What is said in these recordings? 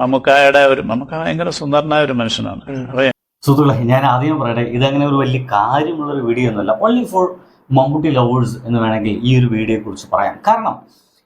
മമ്മൂക്കായുടെ ഒരു മമ്മൂക്ക ഭയങ്കര സുന്ദരനായ ഒരു മനുഷ്യനാണ്. അപ്പൊ സുഹൃത്തുക്കളെ ഞാൻ ആദ്യം പറയട്ടെ ഇതങ്ങനെ ഒരു വലിയ കാര്യമുള്ള ഒരു വീഡിയോ ഒന്നുമല്ല ഓൺലി ഫോർ മമ്മൂട്ടി ലവേഴ്സ് എന്ന് വേണമെങ്കിൽ ഈ ഒരു വീഡിയോയെ കുറിച്ച് പറയാം. കാരണം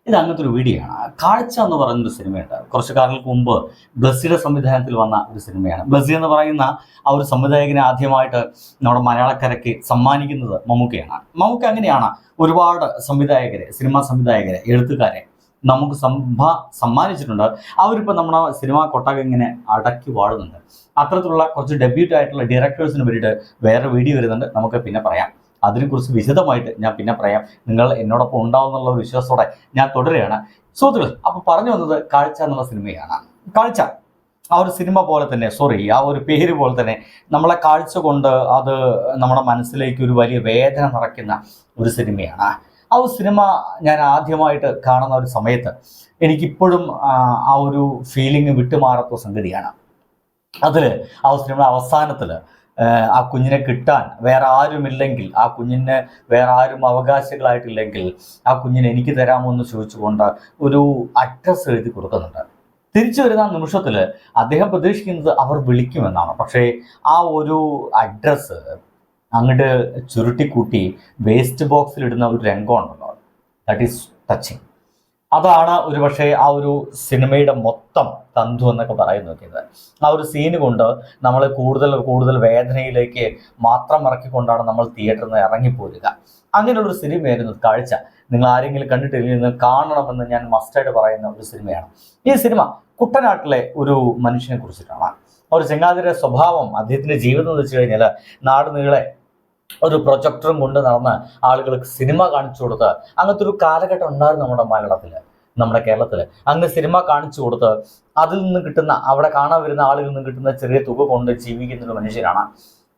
ഇത് അങ്ങനത്തെ ഒരു വീഡിയോ ആണ്. കാഴ്ച എന്ന് പറയുന്നൊരു സിനിമയുണ്ട്. കുറച്ച് കാലങ്ങൾക്ക് മുമ്പ് ബ്ലസ്സിയുടെ സംവിധാനത്തിൽ വന്ന ഒരു സിനിമയാണ്. ബ്ലസ്സി എന്ന് പറയുന്ന ആ ഒരു സംവിധായകനെ ആദ്യമായിട്ട് നമ്മുടെ മലയാളക്കരയ്ക്ക് സമ്മാനിക്കുന്നത് മമ്മൂക്കയാണ്. മമ്മൂക്ക അങ്ങനെയാണ് ഒരുപാട് സംവിധായകരെ സിനിമാ സംവിധായകരെ എഴുത്തുകാരെ നമുക്ക് സംഭ സമ്മാനിച്ചിട്ടുണ്ട്. അവരിപ്പോൾ നമ്മുടെ സിനിമാ കൊട്ടക ഇങ്ങനെ അടക്കി വാഴുന്നുണ്ട്. അത്തരത്തിലുള്ള കുറച്ച് ഡെബ്യൂട്ട് ആയിട്ടുള്ള ഡയറക്ടേഴ്സിന് വേണ്ടിയിട്ട് വേറെ വീഡിയോ വരുന്നുണ്ട്. നമുക്ക് പിന്നെ പറയാം. അതിനെക്കുറിച്ച് വിശദമായിട്ട് ഞാൻ പിന്നെ പറയാം. നിങ്ങൾ എന്നോടൊപ്പം ഉണ്ടാവുന്നുള്ള ഒരു വിശ്വാസത്തോടെ ഞാൻ തുടരുകയാണ്. സുഹൃത്തുക്കൾ അപ്പോൾ പറഞ്ഞു വന്നത് കാഴ്ച എന്നുള്ള സിനിമയാണ്. കാഴ്ച. ആ ഒരു സിനിമ പോലെ തന്നെ സോറി ആ ഒരു പേര് പോലെ തന്നെ നമ്മളെ കാഴ്ച കൊണ്ട് അത് നമ്മുടെ മനസ്സിലേക്ക് ഒരു വലിയ വേദന നിറയ്ക്കുന്ന ഒരു സിനിമയാണ്. ആ ഒരു സിനിമ ഞാൻ ആദ്യമായിട്ട് കാണുന്ന ഒരു സമയത്ത് എനിക്കിപ്പോഴും ആ, ഒരു ഫീലിംഗ് വിട്ടുമാറാത്ത സംഗതിയാണ്. അതിൽ ആ സിനിമയുടെ അവസാനത്തിൽ ആ കുഞ്ഞിനെ കിട്ടാൻ വേറെ ആരുമില്ലെങ്കിൽ ആ കുഞ്ഞിന് വേറെ ആരും അവകാശികളായിട്ടില്ലെങ്കിൽ ആ കുഞ്ഞിനെ എനിക്ക് തരാമോ എന്ന് ചോദിച്ചുകൊണ്ട് ഒരു അഡ്രസ്സ് എഴുതി കൊടുക്കുന്നുണ്ട്. തിരിച്ചു വരുന്ന നിമിഷത്തിൽ അദ്ദേഹം പ്രതീക്ഷിക്കുന്നത് അവർ വിളിക്കുമെന്നാണ്. പക്ഷേ ആ ഒരു അഡ്രസ്സ് അങ്ങോട്ട് ചുരുട്ടിക്കൂട്ടി വേസ്റ്റ് ബോക്സിൽ ഇടുന്ന ഒരു രംഗമുണ്ടല്ലോ ദാറ്റ് ഈസ് ടച്ചിങ് അതാണ് ഒരു പക്ഷേ ആ ഒരു സിനിമയുടെ മൊത്തം തന്തു എന്നൊക്കെ പറയുന്നു നോക്കിയത് ആ ഒരു സീന് കൊണ്ട് നമ്മൾ കൂടുതൽ കൂടുതൽ വേദനയിലേക്ക് മാത്രം ഇറക്കിക്കൊണ്ടാണ് നമ്മൾ തിയേറ്ററിൽ നിന്ന് ഇറങ്ങിപ്പോരുക. അങ്ങനെയുള്ള ഒരു സിനിമയായിരുന്നു കാഴ്ച. നിങ്ങൾ ആരെങ്കിലും കണ്ടിട്ടില്ലെങ്കിൽ നിങ്ങൾ കാണണമെന്ന് ഞാൻ മസ്റ്റായിട്ട് പറയുന്ന ഒരു സിനിമയാണ്. ഈ സിനിമ കുട്ടനാട്ടിലെ ഒരു മനുഷ്യനെ കുറിച്ചിട്ടാണ്. ഒരു ചെങ്ങാതിയുടെ സ്വഭാവം അദ്ദേഹത്തിന്റെ ജീവിതം എന്ന് വെച്ച് കഴിഞ്ഞാൽ നാട് നീളെ ഒരു പ്രൊജക്ടറും കൊണ്ട് നടന്ന് ആളുകൾക്ക് സിനിമ കാണിച്ചു കൊടുത്ത് അങ്ങനത്തെ ഒരു കാലഘട്ടം ഉണ്ടായിരുന്നു നമ്മുടെ മലയാളത്തിൽ നമ്മുടെ കേരളത്തിൽ അങ്ങനെ സിനിമ കാണിച്ചു കൊടുത്ത് അതിൽ നിന്ന് കിട്ടുന്ന അവിടെ കാണാൻ വരുന്ന ആളുകളിൽ നിന്ന് കിട്ടുന്ന ചെറിയ തുക കൊണ്ട് ജീവിക്കുന്ന ഒരു മനുഷ്യനാണ്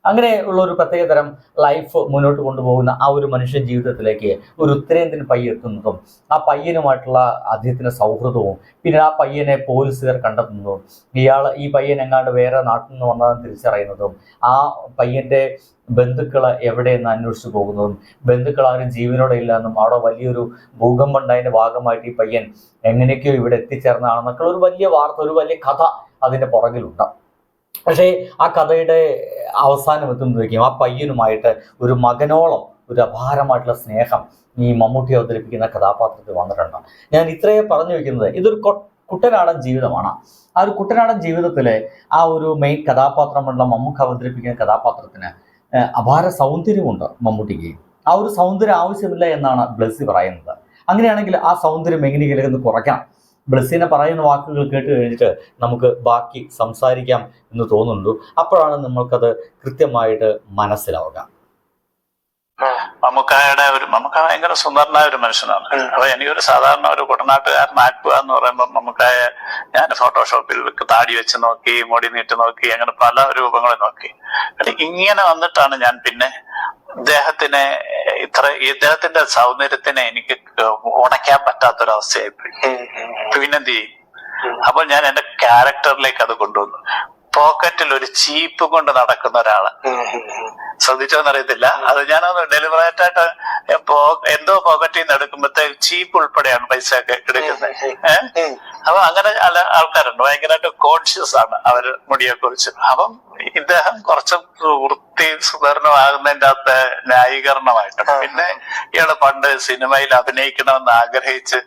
അങ്ങനെ ഉള്ള ഒരു പ്രത്യേകതരം ലൈഫ് മുന്നോട്ട് കൊണ്ടുപോകുന്ന ആ ഒരു മനുഷ്യൻ ജീവിതത്തിലേക്ക് ഒരു ഉത്തരേന്ത്യൻ പയ്യ എത്തുന്നതും ആ പയ്യനുമായിട്ടുള്ള അദ്ദേഹത്തിന്റെ സൗഹൃദവും പിന്നെ ആ പയ്യനെ പോലീസുകാർ കണ്ടെത്തുന്നതും ഇയാൾ ഈ പയ്യൻ എങ്ങാണ്ട് വേറെ നാട്ടിൽ നിന്ന് വന്നതെന്ന് തിരിച്ചറിയുന്നതും ആ പയ്യന്റെ ബന്ധുക്കൾ എവിടെയെന്ന് അന്വേഷിച്ചു പോകുന്നതും ബന്ധുക്കൾ ആരും ജീവനോടെ ഇല്ല എന്നും അവിടെ വലിയൊരു ഭൂകമ്പം ഉണ്ടായതിന്റെ ഭാഗമായിട്ട് ഈ പയ്യൻ എങ്ങനെയൊക്കെയോ ഇവിടെ എത്തിച്ചേർന്നതാണെന്നൊക്കെ ഒരു വലിയ വാർത്ത ഒരു വലിയ കഥ അതിന്റെ പുറകിലുണ്ട്. പക്ഷേ ആ കഥയുടെ അവസാനം എത്തുമ്പോഴേക്കും ആ പയ്യനുമായിട്ട് ഒരു മകനോളം ഒരു അപാരമായിട്ടുള്ള സ്നേഹം ഈ മമ്മൂട്ടി അവതരിപ്പിക്കുന്ന കഥാപാത്രത്തിൽ വന്നിട്ടുണ്ട്. ഞാൻ ഇത്രയേ പറഞ്ഞു വെക്കുന്നത് ഇതൊരു കുട്ടനാടൻ ജീവിതമാണ്. ആ ഒരു കുട്ടനാടൻ ജീവിതത്തിലെ ആ ഒരു മെയിൻ കഥാപാത്രമുള്ള മമ്മൂക്ക അവതരിപ്പിക്കുന്ന കഥാപാത്രത്തിന് അപാര സൗന്ദര്യമുണ്ട് മമ്മൂട്ടിക്ക്. ആ ഒരു സൗന്ദര്യം ആവശ്യമില്ല എന്നാണ് ബ്ലസ്സി പറയുന്നത്. അങ്ങനെയാണെങ്കിൽ ആ സൗന്ദര്യം എങ്ങനെയെങ്കിലും കുറയ്ക്കാം ബ്ലസ്സിനെ പറയുന്ന വാക്കുകൾ കേട്ട് കഴിഞ്ഞിട്ട് നമുക്ക് ബാക്കി സംസാരിക്കാം എന്ന് തോന്നുന്നുള്ളൂ അപ്പോഴാണ് നമ്മൾക്കത് കൃത്യമായിട്ട് മനസ്സിലാവുക. മമ്മൂക്കായുടെ ഒരു മമ്മൂക്ക ഭയങ്കര സുന്ദരനായ ഒരു മനുഷ്യനാണ്. അപ്പൊ എനിക്കൊരു സാധാരണ ഒരു കുട്ടനാട്ടുകാരനാക്കുക എന്ന് പറയുമ്പോൾ മമ്മൂക്കായെ ഞാൻ ഫോട്ടോഷോപ്പിൽ താടി വെച്ച് നോക്കി മുടി നീട്ടി നോക്കി അങ്ങനെ പല രൂപങ്ങളും നോക്കി. ഇങ്ങനെ വന്നിട്ടാണ് ഞാൻ പിന്നെ ഇദ്ദേഹത്തിനെ ഇത്ര ഇദ്ദേഹത്തിന്റെ സൗന്ദര്യത്തിനെ എനിക്ക് ഉണക്കാൻ പറ്റാത്തൊരവസ്ഥയായിപ്പോയി പിന്നെന്ത് അപ്പോൾ ഞാൻ എന്റെ ക്യാരക്ടറിലേക്ക് അത് കൊണ്ടുവന്നു. പോക്കറ്റിൽ ഒരു ചീപ്പ് കൊണ്ട് നടക്കുന്ന ഒരാൾ ശ്രദ്ധിച്ചോന്നറിയത്തില്ല? അത് ഞാനൊന്ന് ഡെലിവറേറ്റ് ആയിട്ട് എന്തോ പോക്കറ്റിൽ നിന്ന് എടുക്കുമ്പോഴത്തെ ചീപ്പ് ഉൾപ്പെടെയാണ് പൈസ ഒക്കെ എടുക്കുന്നത് ഏഹ് അപ്പൊ അങ്ങനെ ആൾക്കാരുണ്ട്. ഭയങ്കരമായിട്ട് കോൺഷ്യസ് ആണ് അവർ മുടിയെ കുറിച്ച് അപ്പം ഇദ്ദേഹം കുറച്ച് വൃത്തി സുന്ദരനമാകുന്നതിന്റെ അകത്ത് ന്യായീകരണമായിട്ട് പിന്നെ ഇയാൾ പണ്ട് സിനിമയിൽ അഭിനയിക്കണമെന്ന് ആഗ്രഹിച്ച്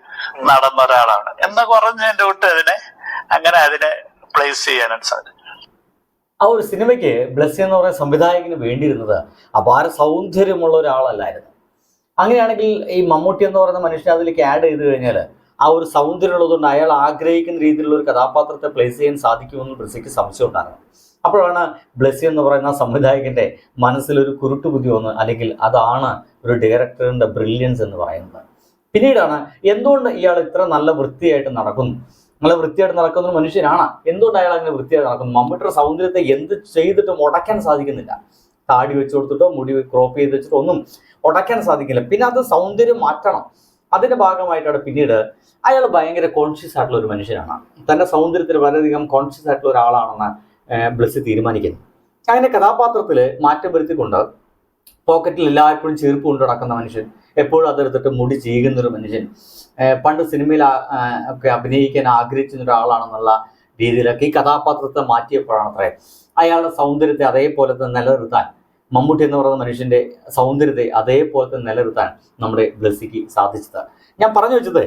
നടന്ന ഒരാളാണ് എന്ന് കുറഞ്ഞതിന്റെ കൂട്ട് അതിനെ അങ്ങനെ അതിനെ പ്ലേസ് ചെയ്യാനായിട്ട് സാധിക്കും ആ ഒരു സിനിമയ്ക്ക് ബ്ലസ്സി എന്ന് പറയുന്ന സംവിധായകന് വേണ്ടിയിരുന്നത് അപാര സൗന്ദര്യമുള്ള ഒരാളല്ലായിരുന്നു. അങ്ങനെയാണെങ്കിൽ ഈ മമ്മൂട്ടി എന്ന് പറയുന്ന മനുഷ്യനെ അതിലേക്ക് ആഡ് ചെയ്ത് കഴിഞ്ഞാൽ ആ ഒരു സൗന്ദര്യം ഉള്ളതുകൊണ്ട് അയാൾ ആഗ്രഹിക്കുന്ന രീതിയിലുള്ള ഒരു കഥാപാത്രത്തെ പ്ലേസ് ചെയ്യാൻ സാധിക്കുമെന്ന് ബ്ലസ്സിക്ക് സംശയം ഉണ്ടായിരുന്നു അപ്പോഴാണ് ബ്ലസ്സി എന്ന് പറയുന്ന സംവിധായകന്റെ മനസ്സിലൊരു കുരുട്ടു ബുദ്ധി വന്ന് അല്ലെങ്കിൽ അതാണ് ഒരു ഡയറക്ടറിന്റെ ബ്രില്യൻസ് എന്ന് പറയുന്നത്. പിന്നീടാണ് എന്തുകൊണ്ട് ഇയാൾ ഇത്ര നല്ല വൃത്തിയായിട്ട് നടക്കുന്നു? നല്ല വൃത്തിയായിട്ട് നടക്കുന്ന ഒരു മനുഷ്യനാണ്. എന്തുകൊണ്ട് അയാൾ അങ്ങനെ വൃത്തിയായിട്ട് നടക്കുന്നു? മമ്മൂട്ടിയുടെ സൗന്ദര്യത്തെ എന്ത് ചെയ്തിട്ടും ഉടയ്ക്കാൻ സാധിക്കുന്നില്ല. താടി വെച്ച് കൊടുത്തിട്ടോ മുടി ക്രോപ്പ് ചെയ്ത് വെച്ചിട്ടോ ഒന്നും ഉടയ്ക്കാൻ സാധിക്കില്ല. പിന്നെ അത് സൗന്ദര്യം മാറ്റണം. അതിന്റെ ഭാഗമായിട്ടാണ് പിന്നീട് അയാൾ ഭയങ്കര കോൺഷ്യസ് ആയിട്ടുള്ള ഒരു മനുഷ്യനാണ്. തന്റെ സൗന്ദര്യത്തിൽ വളരെയധികം കോൺഷ്യസ് ആയിട്ടുള്ള ഒരാളാണെന്ന് ഏഹ്, തീരുമാനിക്കുന്നത് തീരുമാനിക്കുന്നു. അങ്ങനെ കഥാപാത്രത്തിൽ മാറ്റം വരുത്തിക്കൊണ്ട് പോക്കറ്റിൽ എല്ലായ്പ്പോഴും ചീർപ്പ് കൊണ്ട് നടക്കുന്ന മനുഷ്യൻ എപ്പോഴും അതെടുത്തിട്ട് മുടി ചീകുന്ന ഒരു മനുഷ്യൻ പണ്ട് സിനിമയിൽ ഒക്കെ അഭിനയിക്കാൻ ആഗ്രഹിച്ചിരുന്ന ഒരാളാണെന്നുള്ള രീതിയിലൊക്കെ ഈ കഥാപാത്രത്തെ മാറ്റിയപ്പോഴാണ് അത്രേ. അയാളുടെ സൗന്ദര്യത്തെ അതേപോലെ തന്നെ നിലനിർത്താൻ മമ്മൂട്ടി എന്ന് പറയുന്ന മനുഷ്യന്റെ സൗന്ദര്യത്തെ അതേപോലെ തന്നെ നിലനിർത്താൻ നമ്മുടെ ബ്ലസ്സിക്ക് സാധിച്ചത്. ഞാൻ പറഞ്ഞു വെച്ചത്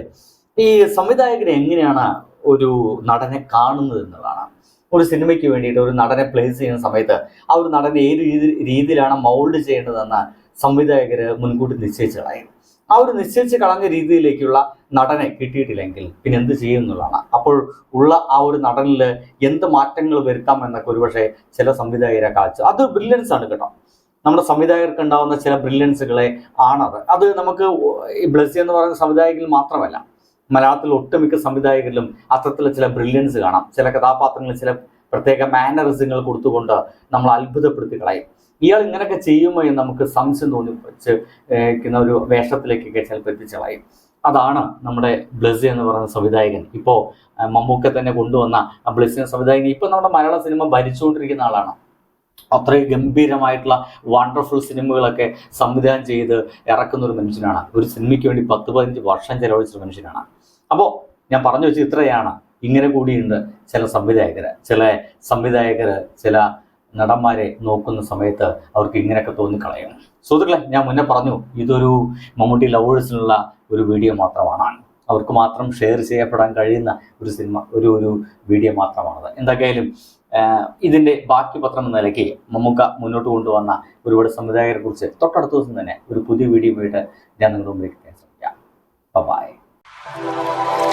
ഈ സംവിധായകൻ എങ്ങനെയാണ് ഒരു നടനെ കാണുന്നത് എന്നുള്ളതാണ്. ഒരു സിനിമയ്ക്ക് വേണ്ടിയിട്ട് ഒരു നടനെ പ്ലേസ് ചെയ്യുന്ന സമയത്ത് ആ ഒരു നടനെ ഏത് രീതി രീതിയിലാണ് മൗൾഡ് ചെയ്യേണ്ടതെന്ന് സംവിധായകര് മുൻകൂട്ടി നിശ്ചയിച്ചു കളയും ആ ഒരു നിശ്ചയിച്ച് കളഞ്ഞ രീതിയിലേക്കുള്ള നടനെ കിട്ടിയിട്ടില്ലെങ്കിൽ പിന്നെ എന്ത് ചെയ്യും എന്നുള്ളതാണ്. അപ്പോൾ ഉള്ള ആ ഒരു നടനിൽ എന്ത് മാറ്റങ്ങൾ വരുത്താം എന്നൊക്കെ ഒരുപക്ഷെ ചില സംവിധായകരെ കാഴ്ച അത് ബ്രില്യൻസ് ആണ് കേട്ടോ. നമ്മുടെ സംവിധായകർക്ക് ഉണ്ടാവുന്ന ചില ബ്രില്യൻസുകളെ ആണത്. അത് നമുക്ക് ഈ ബ്ലസ്സി എന്ന് പറയുന്ന സംവിധായകരിൽ മാത്രമല്ല മലയാളത്തിൽ ഒട്ടുമിക്ക സംവിധായകരിലും അത്തരത്തിലുള്ള ചില ബ്രില്യൻസ് കാണാം. ചില കഥാപാത്രങ്ങളിൽ ചില പ്രത്യേക മാനറിസങ്ങൾ കൊടുത്തുകൊണ്ട് നമ്മൾ അത്ഭുതപ്പെടുത്തി കളയും. ഇയാൾ ഇങ്ങനെയൊക്കെ ചെയ്യുമോ എന്ന് നമുക്ക് സംശയം തോന്നിപ്പിച്ച് ഏക്കുന്ന ഒരു വേഷത്തിലേക്കൊക്കെ ചിലപ്പോൾ എത്തിച്ചളയും അതാണ് നമ്മുടെ ബ്ലസ് എന്ന് പറയുന്ന സംവിധായകൻ. ഇപ്പോൾ മമ്മൂക്ക തന്നെ കൊണ്ടുവന്ന ബ്ലസ് എന്ന സംവിധായകൻ ഇപ്പോൾ നമ്മുടെ മലയാള സിനിമ ഭരിച്ചുകൊണ്ടിരിക്കുന്ന ആളാണ്. അത്രയും ഗംഭീരമായിട്ടുള്ള വണ്ടർഫുൾ സിനിമകളൊക്കെ സംവിധാനം ചെയ്ത് ഇറക്കുന്ന ഒരു മനുഷ്യനാണ്. ഒരു സിനിമയ്ക്ക് വേണ്ടി പത്ത് പതിനഞ്ച് വർഷം ചെലവഴിച്ച മനുഷ്യനാണ്. അപ്പോൾ ഞാൻ പറഞ്ഞു വെച്ചത് ഇത്രയാണ്. ഇങ്ങനെ കൂടിയുണ്ട് ചില സംവിധായകർ ചില സംവിധായകർ ചില നടന്മാരെ നോക്കുന്ന സമയത്ത് അവർക്ക് ഇങ്ങനെയൊക്കെ തോന്നിക്കളയും സുഹൃത്തുക്കളെ ഞാൻ മുന്നേ പറഞ്ഞു ഇതൊരു മമ്മൂട്ടി ലവേഴ്സിനുള്ള ഒരു വീഡിയോ മാത്രമാണ്. അവർക്ക് മാത്രം ഷെയർ ചെയ്യപ്പെടാൻ കഴിയുന്ന ഒരു സിനിമ ഒരു ഒരു വീഡിയോ മാത്രമാണത്. എന്തൊക്കെയായാലും ഇതിന്റെ ബാക്കി പത്രം എന്ന നിലയ്ക്ക് മമ്മൂക്ക മുന്നോട്ട് കൊണ്ടുവന്ന ഒരുപാട് സംവിധായകരെ കുറിച്ച് തൊട്ടടുത്ത ദിവസം തന്നെ ഒരു പുതിയ വീഡിയോ പോയിട്ട് ഞാൻ നിങ്ങളുടെ മുമ്പിലേക്ക് ശ്രമിക്കാം. Bye Thank you.